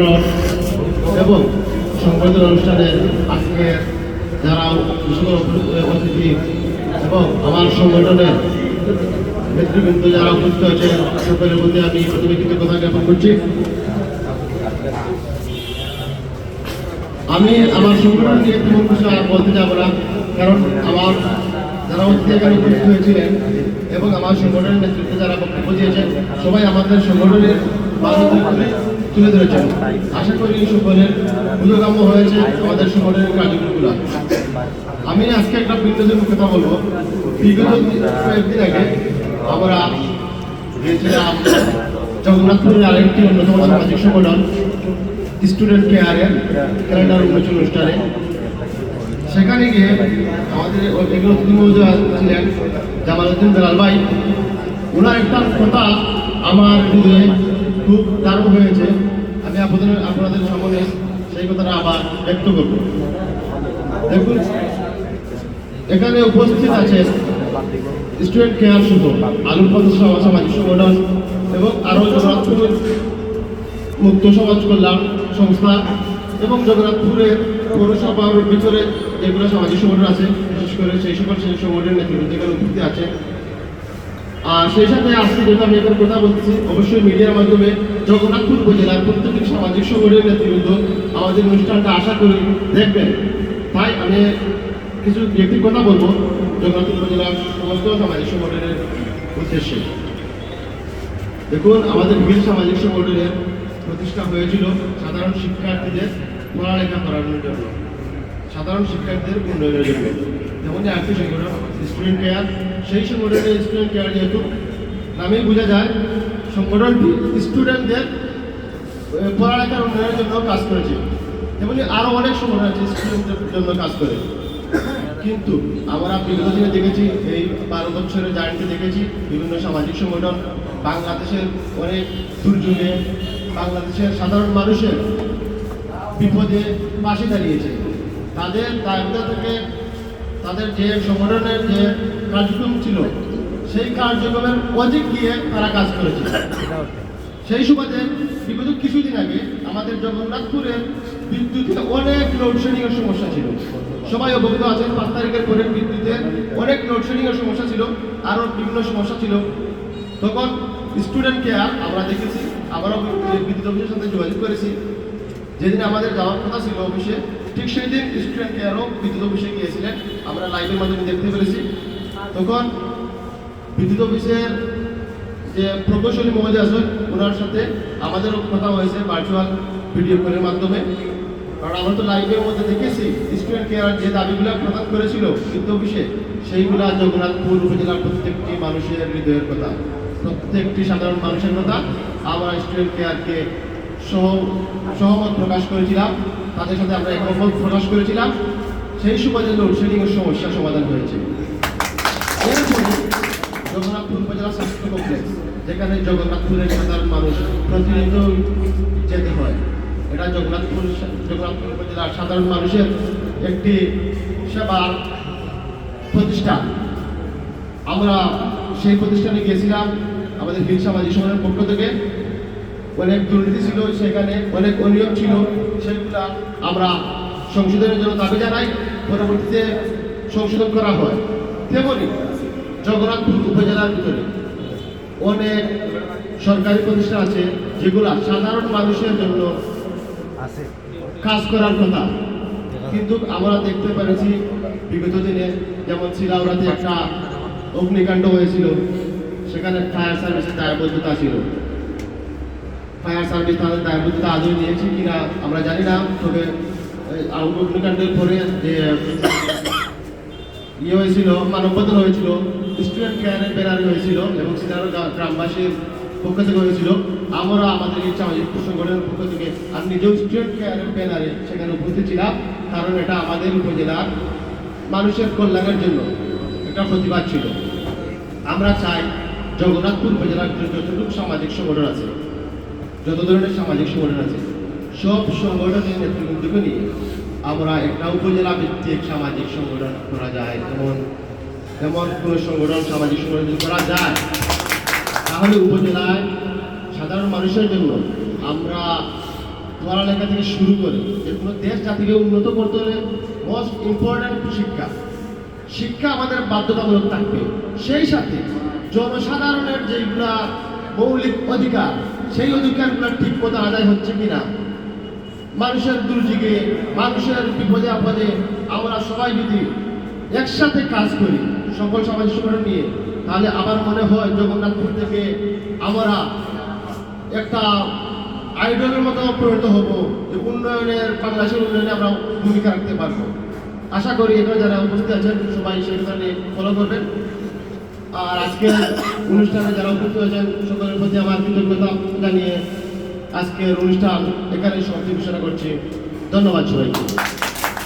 নামকরণ এবং সংবর্ধনা অনুষ্ঠানে আজকে যারা অতিথি এবং আমার সংগঠনের নেতৃবৃন্দ যারা উপস্থিত হয়েছে সকলের প্রতি আমি প্রথমে কৃতজ্ঞতা জ্ঞাপন করছি। আমি আমার সংগঠন নিয়ে তেমন কিছু আর বলতে যাব না, কারণ আমার যারা অতিথি এখানে উপস্থিত হয়েছিলেন এবং আমার সংগঠনের নেতৃত্বে যারা বক্তব্য দিয়েছেন, সবাই আমাদের সংগঠনের তুলে ধরেছেন। আশা করি সকলের বুঝোগাম্য হয়েছে আমাদের সংগঠনের কার্যক্রমগুলো। আমি আজকে একটা বিনোদন কথা বলব। বিগত কয়েকদিন আগে আমরা গিয়েছিলাম জগন্নাথপুরের আরেকটি অন্যতম সামাজিক সংগঠন, স্টুডেন্ট কেয়ারের ক্যালেন্ডার উন্মোচন অনুষ্ঠানে। সেখানে গিয়ে আমাদের ছিলেন জামালউদ্দিন বেলাল ভাই। ওনার একটা কথা আমার হৃদয়ে খুব দারুণ হয়েছে। আমি আপনাদের আপনাদের সামনে সেই কথাটা আবার ব্যক্ত করব। দেখুন, এখানে উপস্থিত আছে স্টুডেন্ট কেয়ার শুভ, আলুর পথ সামাজিক সংগঠন এবং আরও জগন্নাথপুর মুক্ত সমাজ কল্যাণ সংস্থা এবং জগন্নাথপুরের পৌরসভার ভিতরে যেগুলো সামাজিক সংগঠন আছে, বিশেষ করে সেই সকল সেই সংগঠনের নেতৃবৃন্দ এখানে উপস্থিত আছে আর সেই সাথে আজকে যেহেতু আমি এখানে কথা বলতেছি, অবশ্যই মিডিয়ার মাধ্যমে জগন্নাথপুর উপজেলার প্রত্যেকটি সামাজিক সংগঠনের নেতৃবৃন্দ আমাদের অনুষ্ঠানটা আশা করি দেখবেন। তাই আমি কিছু ব্যক্তির কথা বলব, জগন্নাথপুর উপজেলার সমস্ত সামাজিক সংগঠনের উদ্দেশ্যে। দেখুন, আমাদের বীর সামাজিক সংগঠনের প্রতিষ্ঠা হয়েছিল সাধারণ শিক্ষার্থীদের পড়ালেখা করানোর জন্য। সাধারণ শিক্ষার্থীদের উন্নয়নের জন্য। যেমন আরেকটি সংগঠন স্টুডেন্ট কেয়ার সেই সংগঠনের স্টুডেন্ট কেয়ার যেহেতু নামেই বোঝা যায়, সংগঠনটি স্টুডেন্টদের পড়ালেখার উন্নয়নের জন্য কাজ করেছে। যেমন আরও অনেক সংগঠন আছে স্টুডেন্টদের জন্য কাজ করে। কিন্তু আমরা বিগত দিনে দেখেছি, এই বারো বছরের জার্নিতে দেখেছি, বিভিন্ন সামাজিক সংগঠন, বাংলাদেশের অনেক দুর্যোগে বাংলাদেশের সাধারণ মানুষের বিপদে পাশে দাঁড়িয়েছে। তাদের দায়িত্ব থেকে তাদের যে সংগঠনের যে কার্যক্রম ছিল, সেই কার্যক্রমের অধিক গিয়ে তারা কাজ করেছে সেই সুবাদে বিগত কিছুদিন আগে আমাদের জগন্নাথপুরের বিদ্যুতের অনেক লোডশেডিং এর সমস্যা ছিল। সবাই অবগত আছেন, পাঁচ তারিখের পরে বিদ্যুতের অনেক লোডশেডিং এর সমস্যা ছিল, আরও বিভিন্ন সমস্যা ছিল। তখন স্টুডেন্ট কেয়ার আমরা দেখেছি আমরাও বিদ্যুৎ অফিসের সাথে যোগাযোগ করেছি। যেদিন আমাদের যাওয়ার কথা ছিল অফিসে ঠিক সেই দিন স্টুডেন্ট কেয়ারও বিদ্যুৎ অফিসে গিয়েছিলেন। আমরা লাইভের মাধ্যমে দেখতে পেরেছি। তখন বিদ্যুৎ অফিসের যে প্রকৌশলী মহোদয় আছেন, ওনার সাথে আমাদেরও কথা হয়েছে ভার্চুয়াল ভিডিও কলের মাধ্যমে। কারণ আমরা তো লাইভের মধ্যে দেখেছি স্টুডেন্ট কেয়ার যে দাবিগুলো প্রদান করেছিল বিদ্যুৎ অফিসে, সেইগুলা জগন্নাথপুর উপজেলার প্রত্যেকটি মানুষের হৃদয়ের কথা, প্রত্যেকটি সাধারণ মানুষের কথা, আমরা স্টুডেন্ট কেয়ারকে সহ, সহমত প্রকাশ করেছিলাম। তাদের সাথে আমরা একমত প্রকাশ করেছিলাম। সেই সময় লোডশেডিংয়ের সমস্যা সমাধান হয়েছে। জগন্নাথপুর উপজেলা স্বাস্থ্য কমপ্লেক্স, যেখানে জগন্নাথপুরের সাধারণ মানুষ প্রতিনিয়ত যেতে হয়। এটা জগন্নাথপুর জগন্নাথপুর উপজেলার সাধারণ মানুষের একটি সেবার প্রতিষ্ঠান। আমরা সেই প্রতিষ্ঠানে গিয়েছিলাম আমাদের সামাজিক সংগঠনের পক্ষ থেকে। অনেক দুর্নীতি ছিল সেখানে অনেক অনিয়ম ছিল সেগুলা আমরা সংশোধনের জন্য দাবি জানাই। পরবর্তীতে সংশোধন করা হয়। তেমনি জগন্নাথপুর উপজেলার ভিতরে অনেক সরকারি প্রতিষ্ঠান আছে যেগুলা সাধারণ মানুষের জন্য কাজ করার কথা। কিন্তু আমরা দেখতে পেরেছি বিগত দিনে যেমন শিলাউড়াতে একটা অগ্নিকাণ্ড হয়েছিল সেখানে ফায়ার সার্ভিসের দায়বদ্ধতা ছিল। ফায়ার সার্ভিস তাদের দায়বদ্ধতা আদৌ নিয়েছে কিনা আমরা জানি না, তবে অগ্নিকাণ্ডের পরে যে ইয়ে হয়েছিল, মানববন্ধন হয়েছিল স্টুডেন্ট কেয়ারের ব্যানার হয়েছিল এবং সিনারো গ্রামবাসীর পক্ষ থেকে হয়েছিল। আমরা আমাদের এই সামাজিক সংগঠনের পক্ষ থেকে আমি নিজেও স্টুডেন্ট কেয়ারের ব্যানারে সেখানে উপস্থিত ছিলাম, কারণ এটা আমাদের উপজেলার মানুষের কল্যাণের জন্য একটা প্রতিবাদ ছিল। আমরা চাই জগন্নাথপুর উপজেলার যতটুকু সামাজিক সংগঠন আছে যত ধরনের সামাজিক সংগঠন আছে, সব সংগঠনের নেতৃবৃন্দকে নিয়ে আমরা একটা উপজেলা ভিত্তিক সামাজিক সংগঠন করা যায়। যেমন যেমন কোনো সংগঠন সামাজিক সংগঠন করা যায়, তাহলে উপজেলায় সাধারণ মানুষের জন্য আমরা পড়ালেখা থেকে শুরু করে যে কোনো দেশ জাতিকে উন্নত করতে হলে মোস্ট ইম্পর্ট্যান্ট শিক্ষা। শিক্ষা আমাদের বাধ্যতামূলক থাকবে। সেই সাথে জনসাধারণের যেগুলা মৌলিক অধিকার সেই অধিকারগুলো ঠিক মতো আদায় হচ্ছে কিনা? মানুষের দুর্যোগে, মানুষের বিপদে আপদে আমরা সবাই যদি একসাথে কাজ করি, সকল সমাজ সংগঠন নিয়ে, তাহলে আমার মনে হয় জগন্নাথপুর থেকে আমরা একটা আইডলের মতো পরিণত হব যে উন্নয়নের, বাংলাদেশের উন্নয়নে আমরা ভূমিকা রাখতে পারব। আশা করি এখানে যারা উপস্থিত আছেন, সবাই ধরনের ফলো করবেন। আর আজকে অনুষ্ঠানে যারা উপস্থিত হয়েছেন সকলের প্রতি আমার কৃতজ্ঞতা জানিয়ে আজকের অনুষ্ঠান এখানে সমাপ্তি ঘোষণা করছি। ধন্যবাদ সবাইকে।